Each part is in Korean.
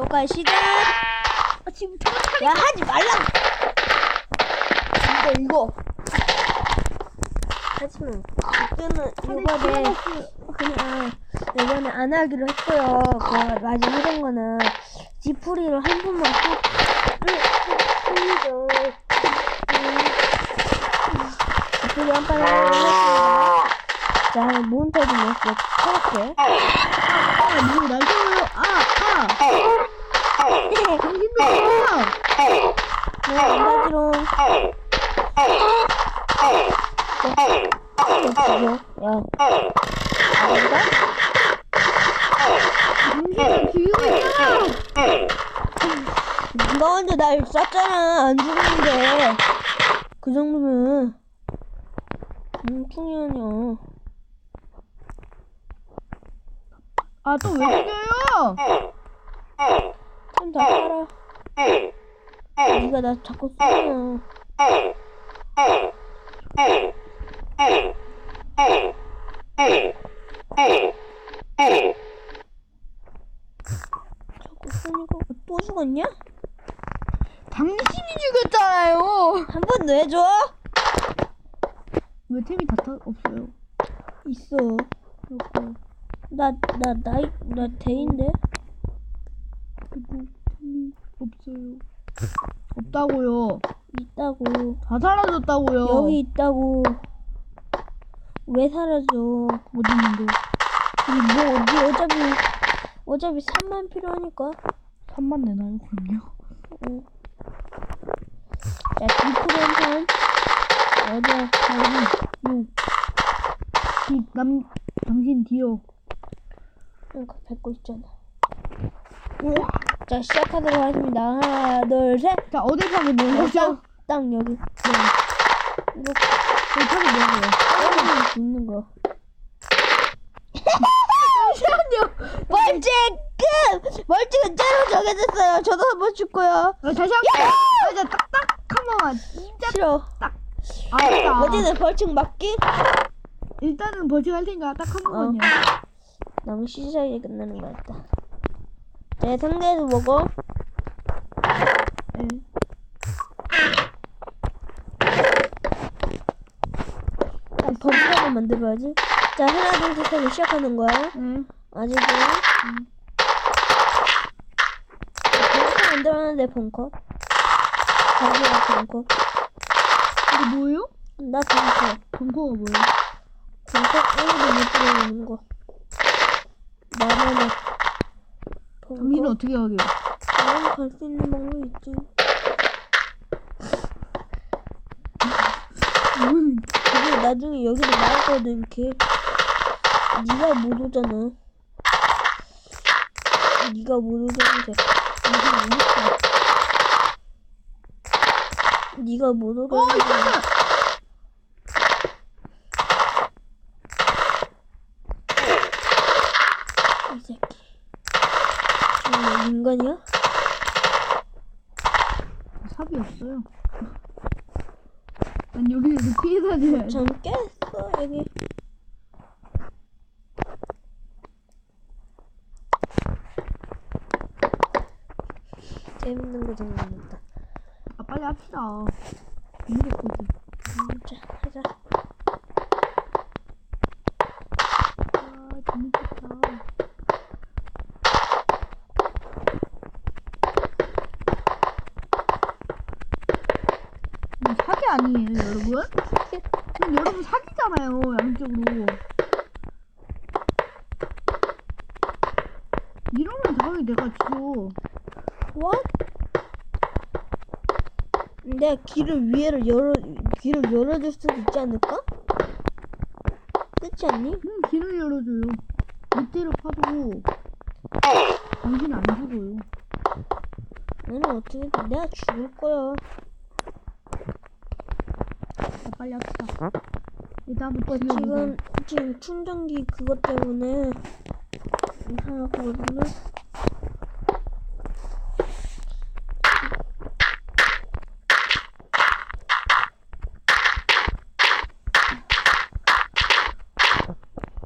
녹화 시작. 아, 지금 정착. 야 하지 말라고. 진짜 이거. 하지만 그때는 이번에 그냥 이번에 안 하기로 했고요. 그 마지막 하던 거는 지푸리를 한 번만 꼭 흘리죠. 지푸리 한 흘렸습니다. 자, 몬스터 좀 넣었어. 쳐볼게. 아, 누구 날 좋아요. 아, 아. 네가 먼저 날 쐈잖아. 안 죽는데. 그 정도면 뭉퉁이 아니야. 아, 또 왜 죽여요? 좀더 살아. 네가 나 자꾸 쏘잖아. 자꾸 쏘니까 또 죽었냐? 당신이 죽였잖아요. 한 번 더 해줘. 왜 템이 다 타, 없어요? 있어. 그렇고. 나, 나, 나이, 나 대인데? 그리고 없어요. 없다고요. 있다고. 다 사라졌다고요. 여기 있다고. 왜 사라져? 어디 있는데? 이게 뭐, 어디, 어차피, 어차피 3만 필요하니까. 3만 내나요, 그럼요? 응. 자, 디프로 한 판. 어디야? 여기, 요. 디, 남, 당신 디어. 그러니까 뱉고 있잖아. 자, 시작하도록 하겠습니다. 하나, 둘, 셋. 자, 어디 사게 뭐였죠 딱, 딱 여기. 네. 이렇게 어디 사게 뭐예요? 떨어지면 죽는 거. 잠시만요. 멀찍 끝! 멀찍은 째로 정해졌어요. 저도 한번 죽고요. 아, 다시 한 번. 아, 진짜 딱딱 한 번만. 진짜 싫어. 딱. 어제는 벌칙 맞기? 일단은 벌칙 할 테니까 딱 한 번만요. 너무 시시하게 끝나는 것 같다. 내 상대에서 먹어. 네. 아, 범퍼를 만들어야지. 자, 하나, 둘, 셋 하고 시작하는 거야. 네. 아직은. 벙커 만들었는데, 벙커. 자기가 벙커. 이게 뭐예요? 나 벙커. 벙커가 뭐예요? 벙커 아무도 못 들어오는 거. 나만의 당신은. 어떻게 하게요? 나는 갈수 있는 방법이 있지. 뭘? 그게 나중에 여기로 나왔거든, 이렇게. 네가 못 오잖아. 네가 못 오잖아. 네가 못 어, 오잖아. 있잖아! 이 새끼. 저 인간이야? 삽이 없어요. 난 여기서 피해 다녀야 돼. 전 깼어, 여기. 재밌는 거 생각났다. 아, 빨리 합시다. 재밌겠거든. 음, 자, 하자. 아, 재밌겠다. 이거 사기 아니에요, 여러분? 지금 여러분 사기잖아요, 양쪽으로. 이러면 당연히 내가 지고. What? 내가 길을 위에를 열어 길을 열어줄 수도 있지 않을까? 그렇지 않니? 응, 길을 열어줘요. 밑에를 파도 당신은 안 죽어요. 나는 어떻게든 내가 죽을 거야. 자, 빨리 합시다. 일단 한번 어. 지금 지금 충전기 그것 때문에 이상하거든요.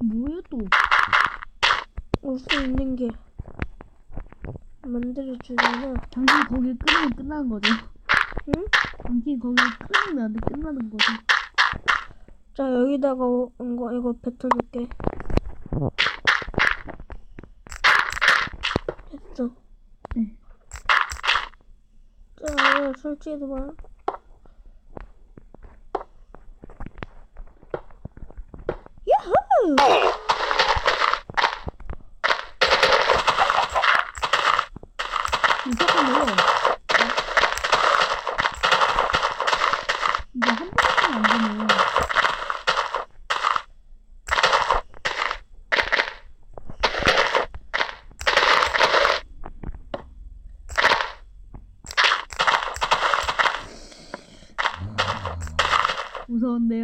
뭐예요 또? 올수 있는 게 만들어 주잖아. 당신 거길 끊으면 끝나는 거죠. 응? 당신 거길 끊으면 끝나는 거죠. 자 여기다가 어, 이거 이거 뱉어놓게. 됐어. 네. 자 설치해봐. 야호! 이거 잠깐만요. 이거 한 번만 안 되네. 무서운데요?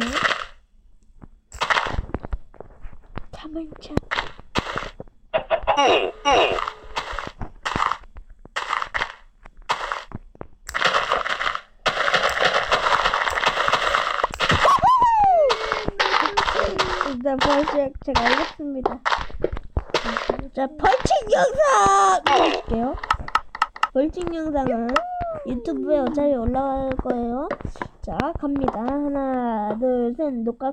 가만차. 일 단 벌칙 제가 알겠습니다. 자 벌칙 영상 해볼게요. 벌칙 영상은 유튜브에 어차피 올라갈 거예요. 자 갑니다. 하나 둘 셋 녹화